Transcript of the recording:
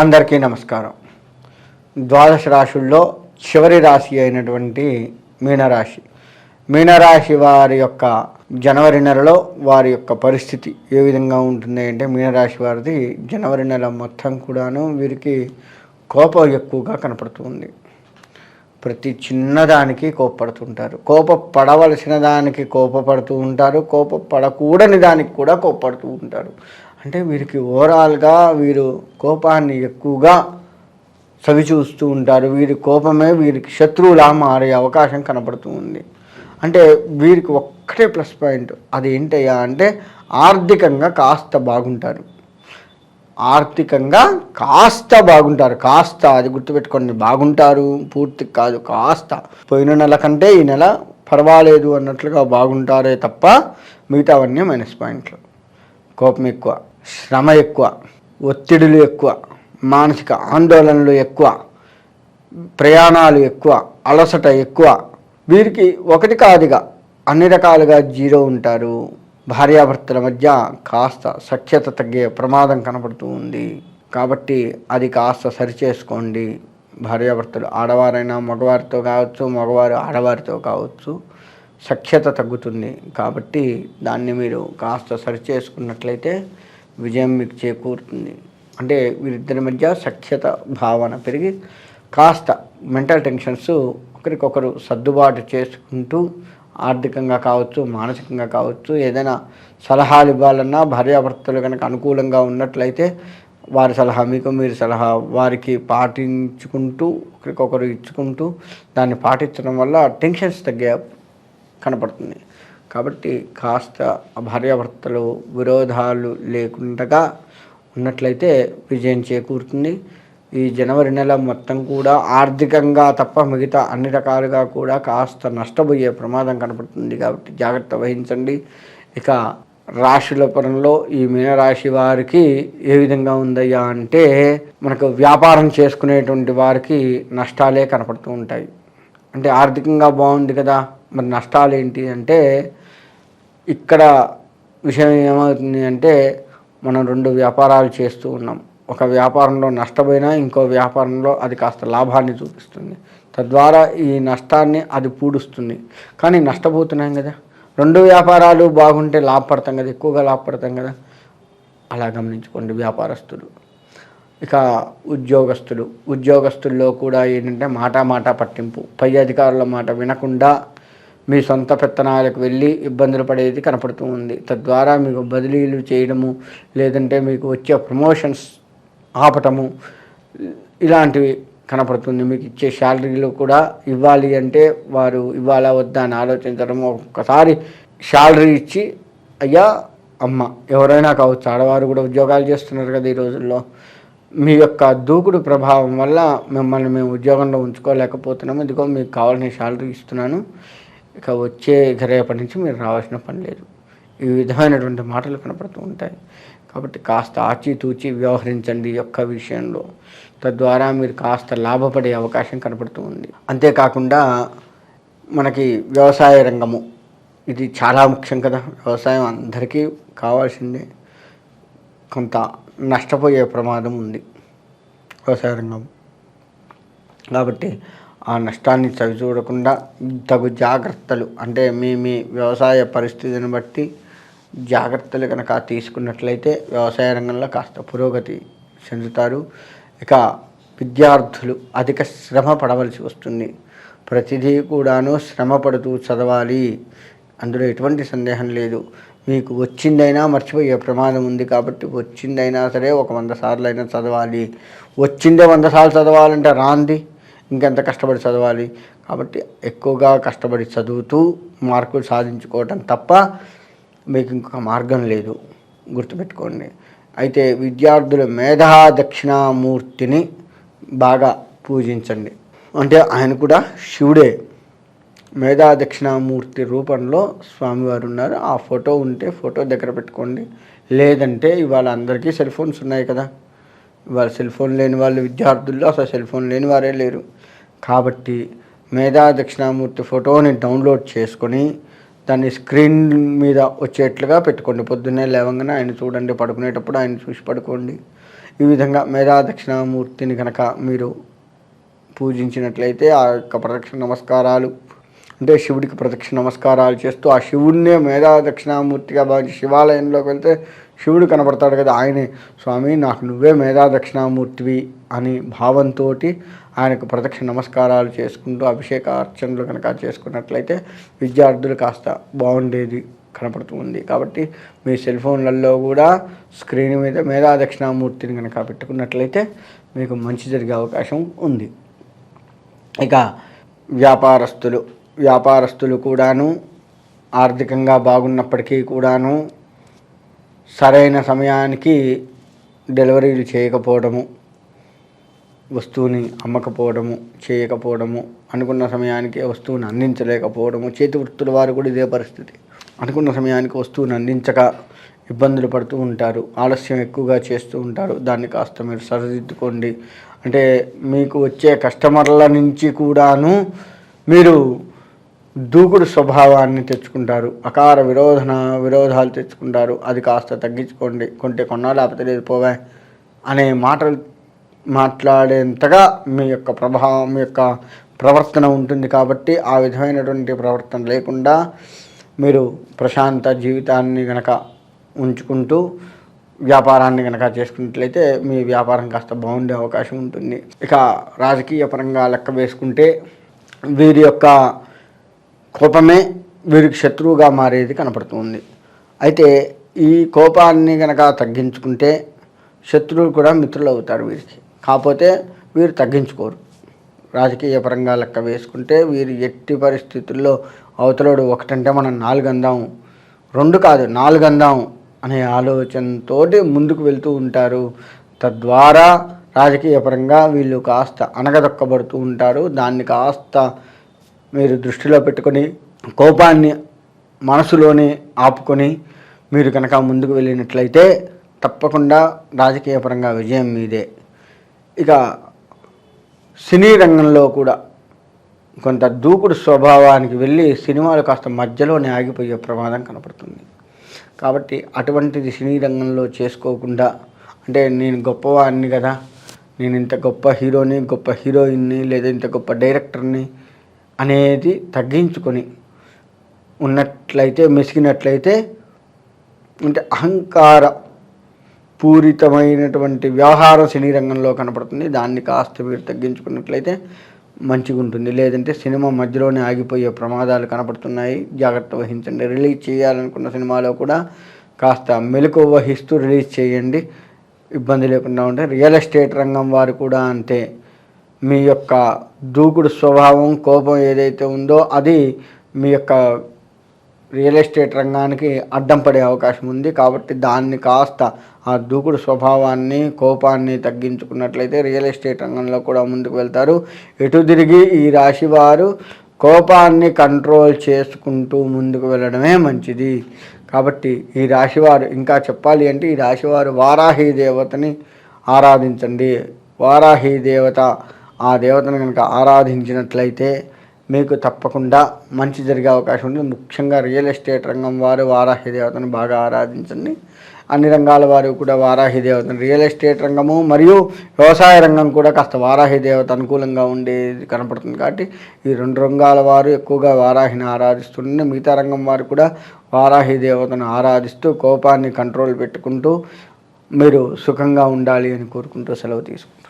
అందరికీ నమస్కారం. ద్వాదశ రాశుల్లో చివరి రాశి అయినటువంటి మీనరాశి. మీనరాశి వారి యొక్క జనవరి నెలలో వారి యొక్క పరిస్థితి ఏ విధంగా ఉంటుంది అంటే మీనరాశి వారిది జనవరి నెల మొత్తం కూడాను వీరికి కోపం ఎక్కువగా కనపడుతుంది. ప్రతి చిన్నదానికి కోపడుతుంటారు కోప పడవలసిన దానికి కోపపడుతూ ఉంటారు. కోప పడకూడని దానికి కూడా కోపడుతూ ఉంటారు. అంటే వీరికి ఓవరాల్గా వీరు కోపాన్ని ఎక్కువగా చవి చూస్తూ ఉంటారు. వీరి కోపమే వీరికి శత్రువులా మారే అవకాశం కనపడుతూ ఉంది. అంటే వీరికి ఒక్కటే ప్లస్ పాయింట్ అది ఏంటయ్యా అంటే ఆర్థికంగా కాస్త బాగుంటారు. ఆర్థికంగా కాస్త బాగుంటారు. కాస్త అది గుర్తుపెట్టుకోండి. బాగుంటారు పూర్తి కాదు కాస్త. పోయిన నెల కంటే ఈ నెల పర్వాలేదు అన్నట్లుగా బాగుంటారే తప్ప మిగతావన్నీ మైనస్ పాయింట్లు. కోపం ఎక్కువ. శ్రమ ఎక్కువ ఒత్తిడులు ఎక్కువ మానసిక ఆందోళనలు ఎక్కువ ప్రయాణాలు ఎక్కువ అలసట ఎక్కువ. వీరికి ఒకటి కాదుగా అన్ని రకాలుగా జీరో ఉంటారు. భార్యాభర్తల మధ్య కాస్త సఖ్యత తగ్గే ప్రమాదం కనపడుతూ ఉంది. కాబట్టి అది కాస్త సరిచేసుకోండి. భార్యాభర్తలు ఆడవారైనా మగవారితో కావచ్చు మగవారు ఆడవారితో కావచ్చు సఖ్యత తగ్గుతుంది. కాబట్టి దాన్ని మీరు కాస్త సరిచేసుకున్నట్లయితే విజయం మీకు చేకూరుతుంది. అంటే వీరిద్దరి మధ్య సఖ్యత భావన పెరిగి కాస్త మెంటల్ టెన్షన్స్ ఒకరికొకరు సర్దుబాటు చేసుకుంటూ ఆర్థికంగా కావచ్చు మానసికంగా కావచ్చు ఏదైనా సలహాలు ఇవ్వాలన్నా భార్యాభర్తలు కనుక అనుకూలంగా ఉన్నట్లయితే వారి సలహా మీకు మీరు సలహా వారికి పాటించుకుంటూ ఒకరికొకరు ఇచ్చుకుంటూ దాన్ని పాటించడం వల్ల టెన్షన్స్ తగ్గే కనపడుతుంది. కాబట్టి కాస్త భార్యాభర్తలు విరోధాలు లేకుండా ఉన్నట్లయితే విజయం చేకూరుతుంది. ఈ జనవరి నెల మొత్తం కూడా ఆర్థికంగా తప్ప మిగతా అన్ని రకాలుగా కూడా కాస్త నష్టపోయే ప్రమాదం కనపడుతుంది కాబట్టి జాగ్రత్త వహించండి. ఇక రాశుల పరంలో ఈ మీనరాశి వారికి ఏ విధంగా ఉందయ్యా అంటే మనకు వ్యాపారం చేసుకునేటువంటి వారికి నష్టాలే కనపడుతూ ఉంటాయి. అంటే ఆర్థికంగా బాగుంది కదా మరి నష్టాలు ఏంటి అంటే ఇక్కడ విషయం ఏమవుతుంది అంటే మనం రెండు వ్యాపారాలు చేస్తూ ఉన్నాం. ఒక వ్యాపారంలో నష్టపోయినా ఇంకో వ్యాపారంలో అది కాస్త లాభాన్ని చూపిస్తుంది. తద్వారా ఈ నష్టాన్ని అది పూడుస్తుంది. కానీ నష్టపోతున్నాం కదా. రెండు వ్యాపారాలు బాగుంటే లాభపడతాం కదా. ఎక్కువగా లాభపడతాం కదా. అలా గమనించుకోండి వ్యాపారస్తులు. ఇక ఉద్యోగస్తులు. ఉద్యోగస్తుల్లో కూడా ఏంటంటే మాట మాట పట్టింపు. పై అధికారుల మాట వినకుండా మీ సొంత పెత్తనాలకు వెళ్ళి ఇబ్బందులు పడేది కనపడుతూ ఉంది. తద్వారా మీకు బదిలీలు చేయడము లేదంటే మీకు వచ్చే ప్రమోషన్స్ ఆపటము ఇలాంటివి కనపడుతుంది. మీకు ఇచ్చే శాలరీలు కూడా ఇవ్వాలి అంటే వారు ఇవ్వాలా వద్దా అని ఆలోచించడం ఒక్కసారి శాలరీ ఇచ్చి అయ్యా అమ్మ ఎవరైనా కావచ్చు ఆడవారు కూడా ఉద్యోగాలు చేస్తున్నారు కదా ఈ రోజుల్లో. మీ యొక్క దూకుడు ప్రభావం వల్ల మిమ్మల్ని మేము ఉద్యోగంలో ఉంచుకోలేకపోతున్నాము. ఇదిగో మీకు కావాల్సిన శాలరీ ఇస్తున్నాను. ఇక వచ్చే రేపటి నుంచి మీరు రావాల్సిన పని లేదు. ఈ విధమైనటువంటి మాటలు కనపడుతూ ఉంటాయి. కాబట్టి కాస్త ఆచితూచి వ్యవహరించండి యొక్క విషయంలో. తద్వారా మీరు కాస్త లాభపడే అవకాశం కనపడుతూ ఉంది. అంతేకాకుండా మనకి వ్యవసాయ రంగము ఇది చాలా ముఖ్యం కదా. వ్యవసాయం అందరికీ కావాల్సిందే. కొంత నష్టపోయే ప్రమాదం ఉంది వ్యవసాయ రంగం. కాబట్టి ఆ నష్టాన్ని చవిచూడకుండా తగు జాగ్రత్తలు అంటే మీ మీ వ్యవసాయ పరిస్థితిని బట్టి జాగ్రత్తలు కనుక తీసుకున్నట్లయితే వ్యవసాయ రంగంలో కాస్త పురోగతి చెందుతారు. ఇక విద్యార్థులు అధిక శ్రమ పడవలసి వస్తుంది. ప్రతిదీ కూడాను శ్రమ పడుతూ చదవాలి. అందులో ఎటువంటి సందేహం లేదు. మీకు వచ్చిందైనా మర్చిపోయే ప్రమాదం ఉంది కాబట్టి వచ్చిందైనా సరే ఒక వంద సార్లు అయినా చదవాలి. వచ్చిందే వంద సార్లు చదవాలంటే రాంది. ఇంకెంత కష్టపడి చదవాలి? కాబట్టి ఎక్కువగా కష్టపడి చదువుతూ మార్కులు సాధించుకోవటం తప్ప మీకు ఇంకొక మార్గం లేదు. గుర్తుపెట్టుకోండి. అయితే విద్యార్థులు మేధా దక్షిణామూర్తిని బాగా పూజించండి. అంటే ఆయన కూడా శివుడే. మేధా దక్షిణామూర్తి రూపంలో స్వామివారు ఉన్నారు. ఆ ఫోటో ఉంటే ఫోటో దగ్గర పెట్టుకోండి. లేదంటే ఇవాళ అందరికీ సెల్ ఫోన్స్ ఉన్నాయి కదా. ఇవాళ సెల్ ఫోన్ లేని వాళ్ళు విద్యార్థుల్లో అసలు సెల్ ఫోన్ లేని వారే లేరు. కాబట్టి మేధా దక్షిణామూర్తి ఫోటోని డౌన్లోడ్ చేసుకొని దాన్ని స్క్రీన్ మీద వచ్చేట్లుగా పెట్టుకోండి. పొద్దున్నే లేవగానే ఆయన చూడండి పడుకునేటప్పుడు ఆయన చూసి పడుకోండి. ఈ విధంగా మేధా దక్షిణామూర్తిని కనుక మీరు పూజించినట్లయితే ఆ యొక్క ప్రదక్షిణ నమస్కారాలు అంటే శివుడికి ప్రదక్షిణ నమస్కారాలు చేస్తూ ఆ శివుడినే మేధా దక్షిణామూర్తిగా భావించి శివాలయంలోకి వెళ్తే శివుడు కనబడతాడు కదా ఆయనే. స్వామి నాకు నువ్వే మేధా దక్షిణామూర్తివి అని భావంతో ఆయనకు ప్రదక్షిణ నమస్కారాలు చేసుకుంటూ అభిషేక అర్చనలు కనుక చేసుకున్నట్లయితే విద్యార్థులు కాస్త బాగుండేది కనపడుతుంది కాబట్టి మీ సెల్ ఫోన్లలో కూడా స్క్రీన్ మీద మేధా దక్షిణామూర్తిని కనుక పెట్టుకున్నట్లయితే మీకు మంచి జరిగే అవకాశం ఉంది. ఇక వ్యాపారస్తులు వ్యాపారస్తులు కూడాను ఆర్థికంగా బాగున్నప్పటికీ కూడాను సరైన సమయానికి డెలివరీలు చేయకపోవడము వస్తువుని అమ్మకపోవడము చేయకపోవడము అనుకున్న సమయానికి వస్తువుని అందించలేకపోవడము చేతి వృత్తుల వారు కూడా ఇదే పరిస్థితి. అనుకున్న సమయానికి వస్తువుని అందించక ఇబ్బందులు పడుతూ ఉంటారు ఆలస్యం ఎక్కువగా చేస్తూ ఉంటారు. దాన్ని కాస్త మీరు సరిదిద్దుకోండి. అంటే మీకు వచ్చే కస్టమర్ల నుంచి కూడాను మీరు దూకుడు స్వభావాన్ని తెచ్చుకుంటారు. అకార విరోధన విరోధాలు తెచ్చుకుంటారు. అది కాస్త తగ్గించుకోండి. కొంటే కొన్నా లేకపోతే లేదు పోవే అనే మాటలు మాట్లాడేంతగా మీ యొక్క ప్రభావం మీ యొక్క ప్రవర్తన ఉంటుంది కాబట్టి ఆ విధమైనటువంటి ప్రవర్తన లేకుండా మీరు ప్రశాంత జీవితాన్ని గనక ఉంచుకుంటూ వ్యాపారాన్ని కనుక చేసుకున్నట్లయితే మీ వ్యాపారం కాస్త బాగుండే అవకాశం ఉంటుంది. ఇక రాజకీయ పరంగా లెక్క వేసుకుంటే వీరి యొక్క కోపమే వీరికి శత్రువుగా మారేది కనపడుతుంది. అయితే ఈ కోపాన్ని కనుక తగ్గించుకుంటే శత్రువులు కూడా మిత్రులు అవుతారు వీరికి. కాకపోతే వీరు తగ్గించుకోరు. రాజకీయ పరంగా లెక్క వేసుకుంటే వీరు ఎట్టి పరిస్థితుల్లో అవతలోడు ఒకటంటే మనం నాలుగు అందాం రెండు కాదు నాలుగు అందాం అనే ఆలోచనతో ముందుకు వెళ్తూ ఉంటారు. తద్వారా రాజకీయ పరంగా వీళ్ళు కాస్త అనగదొక్కబడుతూ ఉంటారు. దాన్ని కాస్త మీరు దృష్టిలో పెట్టుకొని కోపాన్ని మనసులోనే ఆపుకొని మీరు కనుక ముందుకు వెళ్ళినట్లయితే తప్పకుండా రాజకీయపరంగా విజయం మీదే. ఇక సినీ రంగంలో కూడా కొంత దూకుడు స్వభావానికి వెళ్ళి సినిమాలు కాస్త మధ్యలోనే ఆగిపోయే ప్రమాదం కనపడుతుంది. కాబట్టి అటువంటిది సినీ రంగంలో చేసుకోకుండా అంటే నేను గొప్పవాడిని కదా నేను ఇంత గొప్ప హీరోని గొప్ప హీరోయిన్ని లేదా ఇంత గొప్ప డైరెక్టర్ని అనేది తగ్గించుకొని ఉన్నట్లయితే మెసిగినట్లయితే అంటే అహంకార పూరితమైనటువంటి వ్యవహారం సినీ రంగంలో కనపడుతుంది. దాన్ని కాస్త మీరు తగ్గించుకున్నట్లయితే మంచిగా ఉంటుంది లేదంటే సినిమా మధ్యలోనే ఆగిపోయే ప్రమాదాలు కనపడుతున్నాయి. జాగ్రత్త వహించండి. రిలీజ్ చేయాలనుకున్న సినిమాలో కూడా కాస్త మెలకు వహిస్తూ రిలీజ్ చేయండి. ఇబ్బంది లేకుండా ఉంటే రియల్ ఎస్టేట్ రంగం వారు కూడా అంతే. మీ యొక్క దూకుడు స్వభావం కోపం ఏదైతే ఉందో అది మీ యొక్క రియల్ ఎస్టేట్ రంగానికి అడ్డం పడే అవకాశం ఉంది. కాబట్టి దాన్ని కాస్త ఆ దూకుడు స్వభావాన్ని కోపాన్ని తగ్గించుకున్నట్లయితే రియల్ ఎస్టేట్ రంగంలో కూడా ముందుకు వెళ్తారు. ఎటు తిరిగి ఈ రాశి వారు కోపాన్ని కంట్రోల్ చేసుకుంటూ ముందుకు వెళ్ళడమే మంచిది. కాబట్టి ఈ రాశివారు ఇంకా చెప్పాలి అంటే ఈ రాశివారు వారాహి దేవతని ఆరాధించండి. వారాహి దేవత ఆ దేవతను కనుక ఆరాధించినట్లయితే మీకు తప్పకుండా మంచి జరిగే అవకాశం ఉంది ముఖ్యంగా రియల్ ఎస్టేట్ రంగం వారు వారాహి దేవతను బాగా ఆరాధించండి. అన్ని రంగాల వారు కూడా వారాహి దేవతను రియల్ ఎస్టేట్ రంగము మరియు వ్యవసాయ రంగం కూడా కాస్త వారాహి దేవత అనుకూలంగా ఉండేది కనపడుతుంది కాబట్టి ఈ రెండు రంగాల వారు ఎక్కువగా వారాహిని ఆరాధిస్తుండే మిగతా రంగం వారు కూడా వారాహి దేవతను ఆరాధిస్తూ కోపాన్ని కంట్రోల్ పెట్టుకుంటూ మీరు సుఖంగా ఉండాలి అని కోరుకుంటూ సెలవు తీసుకుంటారు